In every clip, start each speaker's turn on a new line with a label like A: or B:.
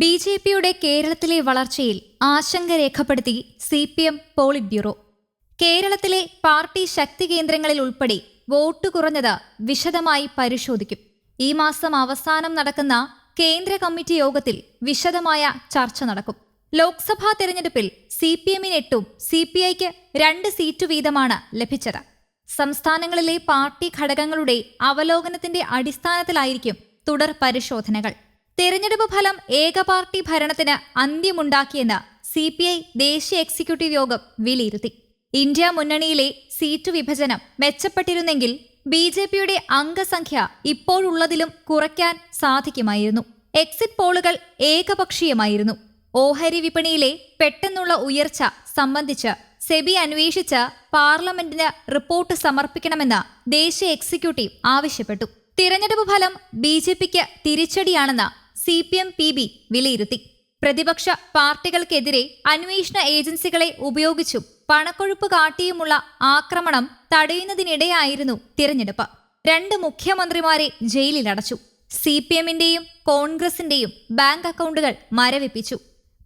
A: B J പിയുടെ കേരളത്തിലെ വളർച്ചയിൽ ആശങ്ക രേഖപ്പെടുത്തി C P M polit bureau കേരളത്തിലെ പാർട്ടി ശക്തി കേന്ദ്രങ്ങളിൽ ഉൾപ്പെടെ വോട്ട് കുറഞ്ഞത് വിശദമായി പരിശോധിക്കും. ഈ മാസം അവസാനം നടക്കുന്ന കേന്ദ്ര കമ്മിറ്റി യോഗത്തിൽ വിശദമായ ചർച്ച നടക്കും. ലോക്സഭാ തെരഞ്ഞെടുപ്പിൽ സി പി എമ്മിന് എട്ടും സി പി ഐക്ക് രണ്ട് സീറ്റ് വീതമാണ് ലഭിച്ചത്. സംസ്ഥാനങ്ങളിലെ പാർട്ടി ഘടകങ്ങളുടെ അവലോകനത്തിന്റെ അടിസ്ഥാനത്തിലായിരിക്കും തുടർ പരിശോധനകൾ. തെരഞ്ഞെടുപ്പ് ഫലം ഏകപാർട്ടി ഭരണത്തിന് അന്ത്യമുണ്ടാക്കിയെന്ന് സി പി ഐ ദേശീയ എക്സിക്യൂട്ടീവ് യോഗം വിലയിരുത്തി. ഇന്ത്യ മുന്നണിയിലെ സീറ്റ് വിഭജനം മെച്ചപ്പെട്ടിരുന്നെങ്കിൽ ബി ജെ പിയുടെ അംഗസംഖ്യ ഇപ്പോഴുള്ളതിലും കുറയ്ക്കാൻ സാധിക്കുമായിരുന്നു. എക്സിറ്റ് പോളുകൾ ഏകപക്ഷീയമായിരുന്നു. ഓഹരി വിപണിയിലെ പെട്ടെന്നുള്ള ഉയർച്ച സംബന്ധിച്ച് സെബി അന്വേഷിച്ച് പാർലമെന്റിന് റിപ്പോർട്ട് സമർപ്പിക്കണമെന്ന് ദേശീയ എക്സിക്യൂട്ടീവ് ആവശ്യപ്പെട്ടു. തിരഞ്ഞെടുപ്പ് ഫലം ബി ജെ പിക്ക് തിരിച്ചടിയാണെന്ന് C P M P B വിലയിരുത്തി. പ്രതിപക്ഷ പാർട്ടികൾക്കെതിരെ അന്വേഷണ ഏജൻസികളെ ഉപയോഗിച്ചും പണക്കൊഴുപ്പ് കാട്ടിയുമുള്ള ആക്രമണം തടയുന്നതിനിടെയായിരുന്നു തിരഞ്ഞെടുപ്പ്. രണ്ട് മുഖ്യമന്ത്രിമാരെ ജയിലിലടച്ചു. സി പി എമ്മിന്റെയും കോൺഗ്രസിന്റെയും ബാങ്ക് അക്കൗണ്ടുകൾ മരവിപ്പിച്ചു.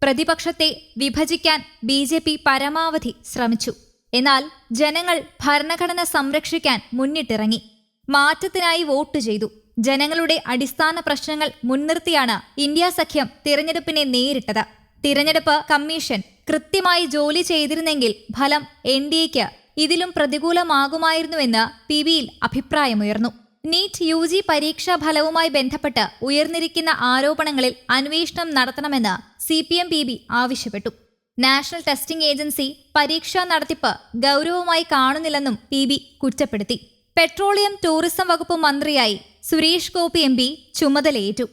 A: പ്രതിപക്ഷത്തെ വിഭജിക്കാൻ ബി ജെ പി പരമാവധി ശ്രമിച്ചു. എന്നാൽ ജനങ്ങൾ ഭരണഘടന സംരക്ഷിക്കാൻ മുന്നിട്ടിറങ്ങി. മാറ്റത്തിനായി വോട്ട് ചെയ്തു. ജനങ്ങളുടെ അടിസ്ഥാന പ്രശ്നങ്ങൾ മുൻനിർത്തിയാണ് ഇന്ത്യ സഖ്യം തിരഞ്ഞെടുപ്പിനെ നേരിട്ടത്. തിരഞ്ഞെടുപ്പ് കമ്മീഷൻ കൃത്യമായി ജോലി ചെയ്തിരുന്നെങ്കിൽ ഫലം എൻ ഡി എക്ക് ഇതിലും പ്രതികൂലമാകുമായിരുന്നുവെന്ന് പി ബിയിൽ അഭിപ്രായമുയർന്നു. നീറ്റ് യു ജി പരീക്ഷാ ഫലവുമായി ബന്ധപ്പെട്ട് ഉയർന്നിരിക്കുന്ന ആരോപണങ്ങളിൽ അന്വേഷണം നടത്തണമെന്ന് C P M P B ആവശ്യപ്പെട്ടു. നാഷണൽ ടെസ്റ്റിംഗ് ഏജൻസി പരീക്ഷാ നടത്തിപ്പ് ഗൗരവമായി കാണുന്നില്ലെന്നും പി ബി കുറ്റപ്പെടുത്തി. പെട്രോളിയം ടൂറിസം വകുപ്പ് മന്ത്രിയായി സുരേഷ് ഗോപി എം പി ചുമതലയേറ്റു.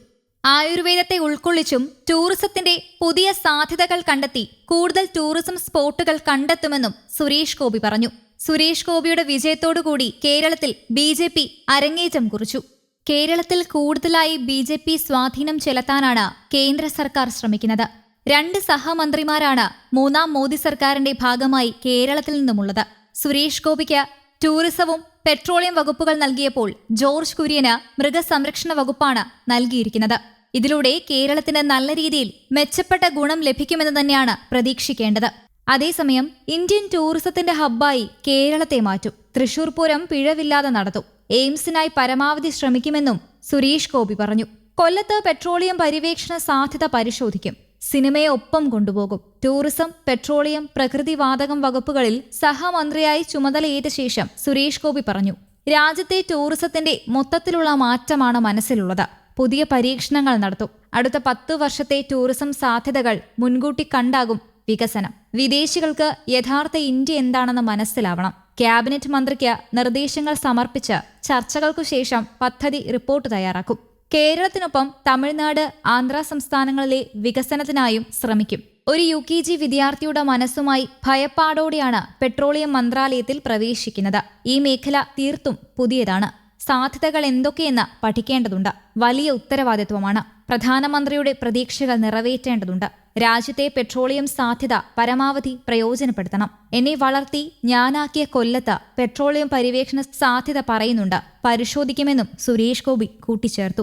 A: ആയുർവേദത്തെ ഉൾക്കൊള്ളിച്ചും ടൂറിസത്തിന്റെ പുതിയ സാധ്യതകൾ കണ്ടെത്തി കൂടുതൽ ടൂറിസം സ്പോട്ടുകൾ കണ്ടെത്തുമെന്നും സുരേഷ് ഗോപി പറഞ്ഞു. സുരേഷ് ഗോപിയുടെ വിജയത്തോടുകൂടി കേരളത്തിൽ ബി ജെ പി അരങ്ങേറ്റം കുറിച്ചു. കേരളത്തിൽ കൂടുതലായി ബി ജെ പി സ്വാധീനം ചെലുത്താനാണ് കേന്ദ്ര സർക്കാർ ശ്രമിക്കുന്നത്. രണ്ട് സഹമന്ത്രിമാരാണ് മൂന്നാം മോദി സർക്കാരിന്റെ ഭാഗമായി കേരളത്തിൽ നിന്നുമുള്ളത്. സുരേഷ് ഗോപിക്ക് ടൂറിസവും പെട്രോളിയം വകുപ്പുകൾ നൽകിയപ്പോൾ ജോർജ് കുര്യന് മൃഗസംരക്ഷണ വകുപ്പാണ് നൽകിയിരിക്കുന്നത്. ഇതിലൂടെ കേരളത്തിന് നല്ല രീതിയിൽ മെച്ചപ്പെട്ട ഗുണം ലഭിക്കുമെന്ന് തന്നെയാണ് പ്രതീക്ഷിക്കേണ്ടത്. അതേസമയം ഇന്ത്യൻ ടൂറിസത്തിന്റെ ഹബ്ബായി കേരളത്തെ മാറ്റും. തൃശൂർ പൂരം പിഴവില്ലാതെ നടത്തും. എയിംസിനായി പരമാവധി ശ്രമിക്കുമെന്നും സുരേഷ് ഗോപി പറഞ്ഞു. കൊല്ലത്ത് പെട്രോളിയം പര്യവേക്ഷണ സാധ്യത പരിശോധിക്കും. സിനിമയെ ഒപ്പം കൊണ്ടുപോകും. ടൂറിസം പെട്രോളിയം പ്രകൃതിവാതകം വകുപ്പുകളിൽ സഹമന്ത്രിയായി ചുമതലയേറ്റ ശേഷം സുരേഷ് ഗോപി പറഞ്ഞു രാജ്യത്തെ ടൂറിസത്തിന്റെ മൊത്തത്തിലുള്ള മാറ്റമാണ് മനസ്സിലുള്ളത്. പുതിയ പരീക്ഷണങ്ങൾ നടത്തും. അടുത്ത പത്തു വർഷത്തെ ടൂറിസം സാധ്യതകൾ മുൻകൂട്ടി കണ്ടാകും വികസനം. വിദേശികൾക്ക് യഥാർത്ഥ ഇന്ത്യ എന്താണെന്ന് മനസ്സിലാവണം. ക്യാബിനറ്റ് മന്ത്രിക്ക് നിർദ്ദേശങ്ങൾ സമർപ്പിച്ച് ചർച്ചകൾക്കു ശേഷം പദ്ധതി റിപ്പോർട്ട് തയ്യാറാക്കും. കേരളത്തിനൊപ്പം തമിഴ്നാട് ആന്ധ്ര സംസ്ഥാനങ്ങളിലെ വികസനത്തിനായും ശ്രമിക്കും. ഒരു യു കെ ജി വിദ്യാർത്ഥിയുടെ മനസ്സുമായി ഭയപ്പാടോടെയാണ് പെട്രോളിയം മന്ത്രാലയത്തിൽ പ്രവേശിക്കുന്നത്. ഈ മേഖല തീർത്തും പുതിയതാണ്. സാധ്യതകൾ എന്തൊക്കെയെന്ന് പഠിക്കേണ്ടതുണ്ട്. വലിയ ഉത്തരവാദിത്വമാണ്. പ്രധാനമന്ത്രിയുടെ പ്രതീക്ഷകൾ നിറവേറ്റേണ്ടതുണ്ട്. രാജ്യത്തെ പെട്രോളിയം സാധ്യത പരമാവധി പ്രയോജനപ്പെടുത്തണം. എന്നെ വളർത്തി ഞാനാക്കിയ കൊല്ലത്ത് പെട്രോളിയം പര്യവേക്ഷണ സാധ്യത പറയുന്നുണ്ട്. പരിശോധിക്കുമെന്നും സുരേഷ് ഗോപി കൂട്ടിച്ചേർത്തു.